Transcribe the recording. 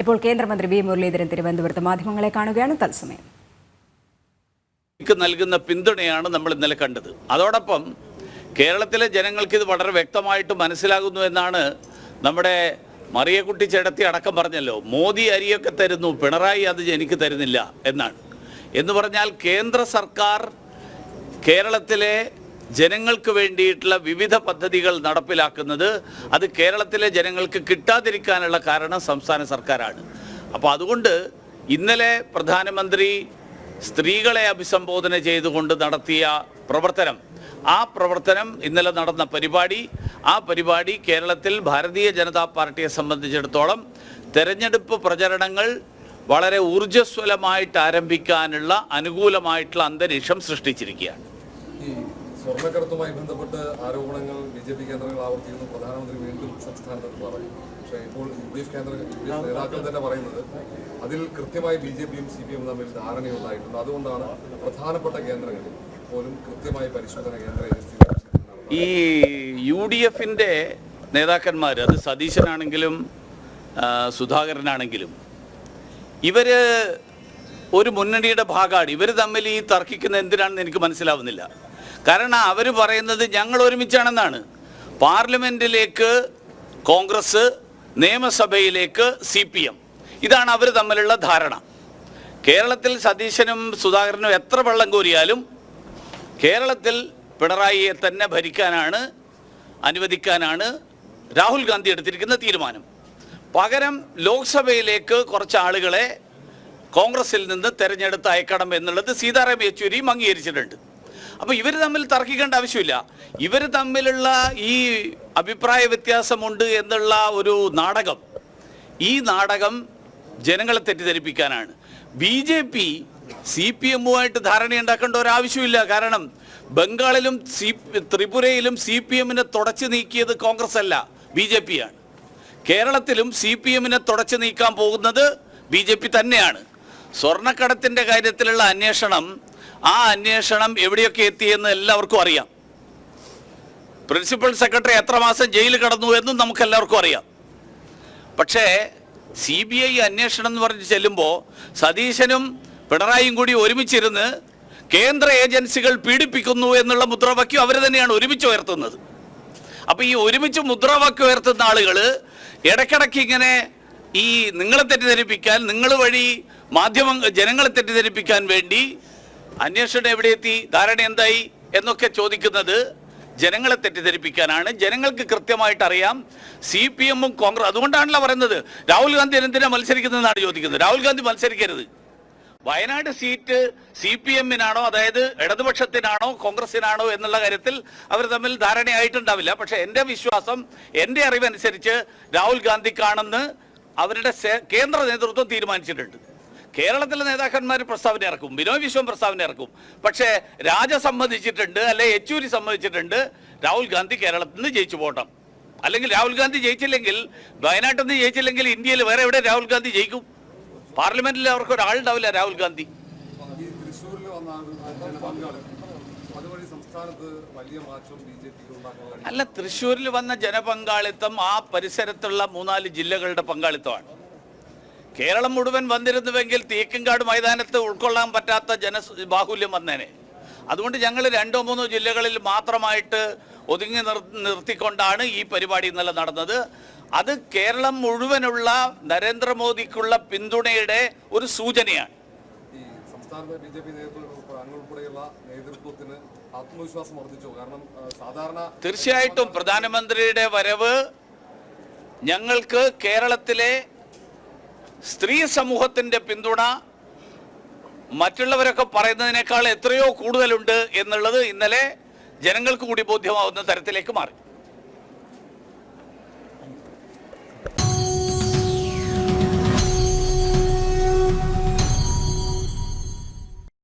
ഇപ്പോൾ കേന്ദ്രമന്ത്രി വി മുരളീധരൻ തിരുവനന്തപുരത്ത് മാധ്യമങ്ങളെ കാണുകയാണ്. തത്സമയം. നൽകുന്ന പിന്തുണയാണ് നമ്മൾ ഇന്നലെ കണ്ടത്. അതോടൊപ്പം കേരളത്തിലെ ജനങ്ങൾക്ക് ഇത് വളരെ വ്യക്തമായിട്ട് മനസ്സിലാകുന്നു എന്നാണ് നമ്മുടെ മറിയക്കുട്ടി ചേട്ടത്തി അടക്കം പറഞ്ഞല്ലോ. മോദി അരിയൊക്കെ തരുന്നു പിണറായി അത് എനിക്ക് തരുന്നില്ല എന്നാണ്. എന്ന് പറഞ്ഞാൽ കേന്ദ്ര സർക്കാർ കേരളത്തിലെ ജനങ്ങൾക്ക് വേണ്ടിയിട്ടുള്ള വിവിധ പദ്ധതികൾ നടപ്പിലാക്കുന്നത് അത് കേരളത്തിലെ ജനങ്ങൾക്ക് കിട്ടാതിരിക്കാനുള്ള കാരണം സംസ്ഥാന സർക്കാരാണ്. അപ്പോൾ അതുകൊണ്ട് ഇന്നലെ പ്രധാനമന്ത്രി സ്ത്രീകളെ അഭിസംബോധന ചെയ്തുകൊണ്ട് നടത്തിയ പ്രവർത്തനം ആ പ്രവർത്തനം ഇന്നലെ നടന്ന പരിപാടി ആ പരിപാടി കേരളത്തിൽ ഭാരതീയ ജനതാ പാർട്ടിയെ സംബന്ധിച്ചിടത്തോളം തെരഞ്ഞെടുപ്പ് പ്രചരണങ്ങൾ വളരെ ഊർജസ്വലമായിട്ട് ആരംഭിക്കാനുള്ള അനുകൂലമായിട്ടുള്ള അന്തരീക്ഷം സൃഷ്ടിച്ചിരിക്കുകയാണ്. സ്വർണക്കടത്തുമായി ബന്ധപ്പെട്ട് ആരോപണങ്ങൾ ബി ജെ പി കേന്ദ്രങ്ങൾ ആവർത്തിക്കുന്നു. പ്രധാനമന്ത്രി വീണ്ടും സംസ്ഥാനത്ത് പറയും പക്ഷേ ഇപ്പോൾ യു ഡി എഫ് കേന്ദ്ര യു ഡി എഫ് നേതാക്കൾ തന്നെ പറയുന്നത് അതിൽ കൃത്യമായി ബി ജെ പിയും സി പി എമ്മും തമ്മിൽ ധാരണയുണ്ടായിട്ടുണ്ട്. അതുകൊണ്ടാണ് പ്രധാനപ്പെട്ട കേന്ദ്രങ്ങളിൽ പോലും കൃത്യമായി പരിശോധന കേന്ദ്ര ഈ യു ഡി എഫിന്റെ നേതാക്കന്മാർ അത് സതീശനാണെങ്കിലും സുധാകരനാണെങ്കിലും ഇവർ ഒരു മുന്നണിയുടെ ഭാഗമാണ്. ഇവർ തമ്മിൽ ഈ തർക്കിക്കുന്ന എന്തിനാണെന്ന് എനിക്ക് മനസ്സിലാവുന്നില്ല. കാരണം അവർ പറയുന്നത് ഞങ്ങൾ ഒരുമിച്ചാണെന്നാണ്. പാർലമെന്റിലേക്ക് കോൺഗ്രസ് നിയമസഭയിലേക്ക് സി പി എം ഇതാണ് അവർ തമ്മിലുള്ള ധാരണ. കേരളത്തിൽ സതീശനും സുധാകരനും എത്ര വെള്ളം കോരിയാലും കേരളത്തിൽ പിണറായിയെ തന്നെ ഭരിക്കാനാണ് അനുവദിക്കാനാണ് രാഹുൽ ഗാന്ധി എടുത്തിരിക്കുന്ന തീരുമാനം. പകരം ലോക്സഭയിലേക്ക് കുറച്ച് ആളുകളെ കോൺഗ്രസിൽ നിന്ന് തെരഞ്ഞെടുത്ത് അയക്കണം എന്നുള്ളത് സീതാറാം യെച്ചൂരിയും അംഗീകരിച്ചിട്ടുണ്ട്. അപ്പോൾ ഇവർ തമ്മിൽ തർക്കിക്കേണ്ട ആവശ്യമില്ല. ഇവർ തമ്മിലുള്ള ഈ അഭിപ്രായ വ്യത്യാസമുണ്ട് എന്നുള്ള ഒരു നാടകം. ഈ നാടകം ജനങ്ങളെ തെറ്റിദ്ധരിപ്പിക്കാനാണ്. B J P C P എമ്മുമായിട്ട് ധാരണയുണ്ടാക്കേണ്ട ഒരാവശ്യമില്ല. കാരണം ബംഗാളിലും സി ത്രിപുരയിലും സി പി എമ്മിനെ തുടച്ചു നീക്കിയത് കോൺഗ്രസ് അല്ല ബി ജെ പി ആണ് കേരളത്തിലും സി പി എമ്മിനെ തുടച്ചു നീക്കാൻ പോകുന്നത് ബി ജെ പി തന്നെയാണ്. സ്വർണക്കടത്തിന്റെ കാര്യത്തിലുള്ള അന്വേഷണം ആ അന്വേഷണം എവിടെയൊക്കെ എത്തിയെന്ന് എല്ലാവർക്കും അറിയാം. പ്രിൻസിപ്പൽ സെക്രട്ടറി എത്ര മാസം ജയിലിൽ കടന്നു എന്നും നമുക്ക് എല്ലാവർക്കും അറിയാം. പക്ഷേ സി ബി ഐ അന്വേഷണം എന്ന് പറഞ്ഞ് ചെല്ലുമ്പോൾ സതീശനും പിണറായിയും കൂടി ഒരുമിച്ചിരുന്ന് കേന്ദ്ര ഏജൻസികൾ പീഡിപ്പിക്കുന്നു എന്നുള്ള മുദ്രാവാക്യം അവർ തന്നെയാണ് ഒരുമിച്ച് ഉയർത്തുന്നത്. അപ്പോൾ ഈ ഒരുമിച്ച് മുദ്രാവാക്യം ഉയർത്തുന്ന ആളുകൾ ഇടയ്ക്കിടയ്ക്ക് ഇങ്ങനെ ഈ നിങ്ങളെ തെറ്റിദ്ധരിപ്പിക്കാൻ നിങ്ങൾ വഴി മാധ്യമ ജനങ്ങളെ തെറ്റിദ്ധരിപ്പിക്കാൻ വേണ്ടി അന്വേഷണം എവിടെ എത്തി? ധാരണ എന്തായി? എന്നൊക്കെ ചോദിക്കുന്നത് ജനങ്ങളെ തെറ്റിദ്ധരിപ്പിക്കാനാണ്. ജനങ്ങൾക്ക് കൃത്യമായിട്ട് അറിയാം. സി പി എമ്മും കോൺഗ്രസ് അതുകൊണ്ടാണല്ലോ പറയുന്നത്. രാഹുൽ ഗാന്ധി എന്തിനാ മത്സരിക്കുന്നതെന്നാണ് ചോദിക്കുന്നത്. രാഹുൽ ഗാന്ധി മത്സരിക്കരുത്. വയനാട് സീറ്റ് സി പി എമ്മിനാണോ അതായത് ഇടതുപക്ഷത്തിനാണോ കോൺഗ്രസിനാണോ എന്നുള്ള കാര്യത്തിൽ അവർ തമ്മിൽ ധാരണയായിട്ടുണ്ടാവില്ല. പക്ഷെ എന്റെ വിശ്വാസം എന്റെ അറിവനുസരിച്ച് രാഹുൽ ഗാന്ധിക്കാണെന്ന് അവരുടെ കേന്ദ്ര നേതൃത്വം തീരുമാനിച്ചിട്ടുണ്ട്. കേരളത്തിലെ നേതാക്കന്മാർ പ്രസ്താവന ഇറക്കും ബിനോയ് വിശ്വം പ്രസ്താവന ഇറക്കും. പക്ഷേ രാജ സമ്മതിച്ചിട്ടുണ്ട് അല്ലെ യെച്ചൂരി സമ്മതിച്ചിട്ടുണ്ട് രാഹുൽ ഗാന്ധി കേരളത്തിൽ നിന്ന് ജയിച്ചു പോകണം. അല്ലെങ്കിൽ രാഹുൽ ഗാന്ധി ജയിച്ചില്ലെങ്കിൽ വയനാട്ടിൽ നിന്ന് ജയിച്ചില്ലെങ്കിൽ ഇന്ത്യയിൽ വേറെ എവിടെ രാഹുൽ ഗാന്ധി ജയിക്കും? പാർലമെന്റിൽ അവർക്ക് ഒരാളുണ്ടാവില്ല രാഹുൽ ഗാന്ധി. അല്ല തൃശ്ശൂരിൽ വന്ന ജനപങ്കാളിത്തം ആ പരിസരത്തുള്ള മൂന്നാൽ ജില്ലകളുടെ പങ്കാളിത്തമാണ്. കേരളം മുഴുവൻ വന്നിരുന്നുവെങ്കിൽ തേക്കിൻകാട് മൈതാനത്ത് ഉൾക്കൊള്ളാൻ പറ്റാത്ത ജന ബാഹുല്യം വന്നേനെ. അതുകൊണ്ട് ഞങ്ങൾ രണ്ടോ മൂന്നോ ജില്ലകളിൽ മാത്രമായിട്ട് ഒതുങ്ങി നിർ നിർത്തിക്കൊണ്ടാണ് ഈ പരിപാടി ഇന്നലെ നടന്നത്. അത് കേരളം മുഴുവനുള്ള നരേന്ദ്രമോദിക്കുള്ള പിന്തുണയുടെ ഒരു സൂചനയാണ്. സംസ്ഥാനത്തെ ബി ജെ പി നേതൃത്വം ഉൾപ്പെടെയുള്ള നേതൃത്വത്തിന് ആത്മവിശ്വാസം വർദ്ധിച്ചു. കാരണം സാധാരണ തീർച്ചയായിട്ടും പ്രധാനമന്ത്രിയുടെ വരവ് ഞങ്ങൾക്ക് കേരളത്തിലെ സ്ത്രീ സമൂഹത്തിന്റെ പിന്തുണ മറ്റുള്ളവരൊക്കെ പറയുന്നതിനേക്കാൾ എത്രയോ കൂടുതലുണ്ട് എന്നുള്ളത് ഇന്നലെ ജനങ്ങൾക്ക് കൂടി ബോധ്യമാവുന്ന തരത്തിലേക്ക് മാറി.